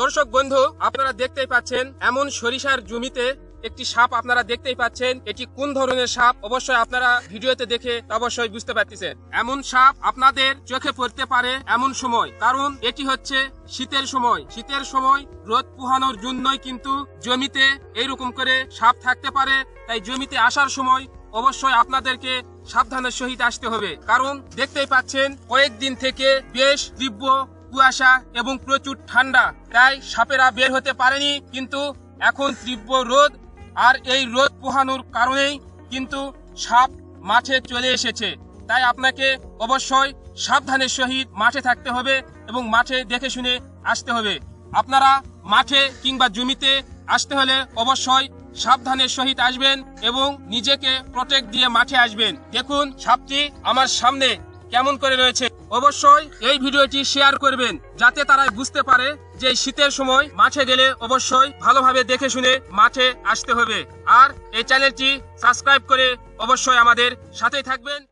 দর্শক বন্ধু, আপনারা দেখতেই পাচ্ছেন, এমন সরিষার জমিতে একটি সাপ আপনারা দেখতেই পাচ্ছেন। এটি কোন ধরনের সাপ? অবশ্যই আপনারা ভিডিওতে দেখে অবশ্যই বুঝতে পারতেছেন। এমন সাপ আপনাদের চোখে পড়তে পারে এমন সময়। কারণ এটি হচ্ছে শীতের সময়। শীতের সময় রোদ পুহানোর জন্যই কিন্তু জমিতে এইরকম করে সাপ থাকতে পারে। তাই জমিতে আসার সময় অবশ্যই আপনাদেরকে সাবধানের সহিত আসতে হবে। কারণ দেখতেই পাচ্ছেন, কয়েকদিন থেকে বেশ তীব্র কুয়াশা এবং প্রচুর ঠান্ডা, তাই সাপেরা বের হতে পারেনি, কিন্তু এখন তীব্র রোদ, আর এই রোদ পোহানোর কারণেই কিন্তু সাপ মাঠে চলে এসেছে। তাই আপনাকে অবশ্যই সাবধানের সহিত মাঠে থাকতে হবে এবং মাঠে দেখে শুনে আসতে হবে। আপনারা মাঠে কিংবা জমিতে আসতে হলে অবশ্যই সাবধানের সহিত আসবেন এবং নিজেকে প্রটেক্ট দিয়ে মাঠে আসবেন। দেখুন, সাপটি আমার সামনে কেমন করে রয়েছে। অবশ্যই এই ভিডিওটি শেয়ার করবেন, যাতে তারা বুঝতে পারে যে শীতের সময় মাঠে গেলে অবশ্যই ভালোভাবে দেখে শুনে মাঠে আসতে হবে। আর এই চ্যানেলটি সাবস্ক্রাইব করে অবশ্যই আমাদের সাথেই থাকবেন।